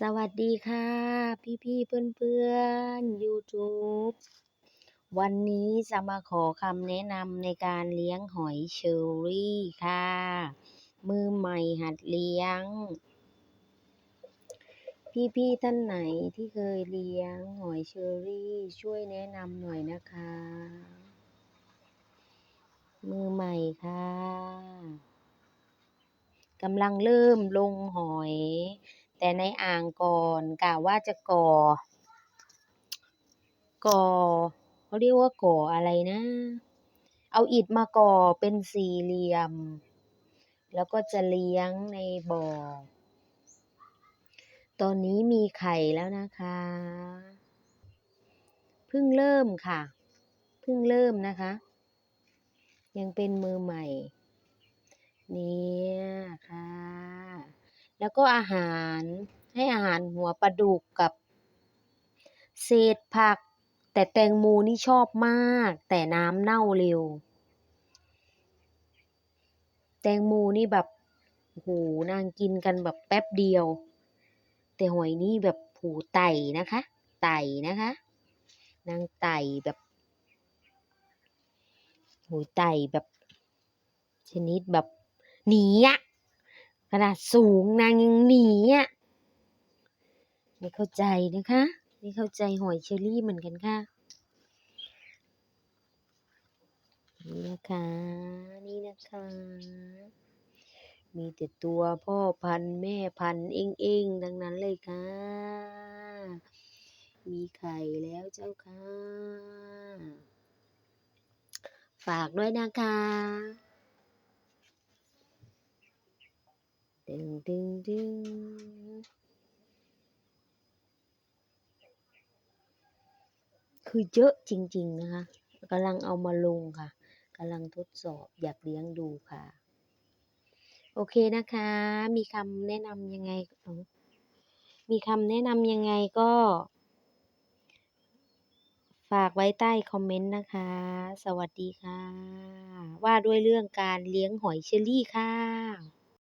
สวัสดีค่ะ พี่ๆเพื่อนๆ YouTube วันนี้จะมาขอคำแนะนำในการเลี้ยงหอยเชอรี่ค่ะ มือใหม่หัดเลี้ยง พี่ๆท่านไหนที่เคยเลี้ยงหอยเชอรี่ช่วยแนะนำหน่อยนะคะ มือใหม่ค่ะกำลังเริ่มลงหอย แต่ในอ่างก่อนกะว่าจะก่อ ก่อเขาเรียกว่าก่ออะไรนะ เอาอิฐมาก่อเป็นสี่เหลี่ยม แล้วก็จะเลี้ยงในบ่อ ตอนนี้มีไข่แล้วนะคะ เพิ่งเริ่มค่ะ เพิ่งเริ่มนะคะ ยังเป็นมือใหม่ นี่ แล้วก็อาหารให้อาหารหัวปลาดุกกับ เศษผัก แต่แตงโมนี่ชอบมาก แต่น้ำเน่าเร็ว แตงโมนี่แบบโหนางกินกันแบบแป๊บเดียว แต่หอยนี่แบบผูไต่นะคะ ไต่นะคะ นางไต่แบบหูไต่แบบ ชนิดแบบหนีอะ ขนาดสูงนางยังหนีอะไม่เข้าใจนะคะไม่เข้าใจหอยเชอรี่เหมือนกันค่ะ นี่นะคะ นี่นะคะ มีแต่ตัวพ่อพันธุ์แม่พันธุ์เองเองดังนั้นเลยค่ะ มีไข่แล้วเจ้าค่ะ ฝากด้วยนะคะ ดึงดึงดึงคือเยอะจริง ๆ นะคะกำลังเอามาลงค่ะกำลังทดสอบอยากเลี้ยงดูค่ะ โอเคนะคะ มีคำแนะนำยังไง มีคำแนะนำยังไงก็ ฝากไว้ใต้คอมเมนต์นะคะ สวัสดีค่ะ ว่าด้วยเรื่องการเลี้ยงหอยเชอรี่ค่ะ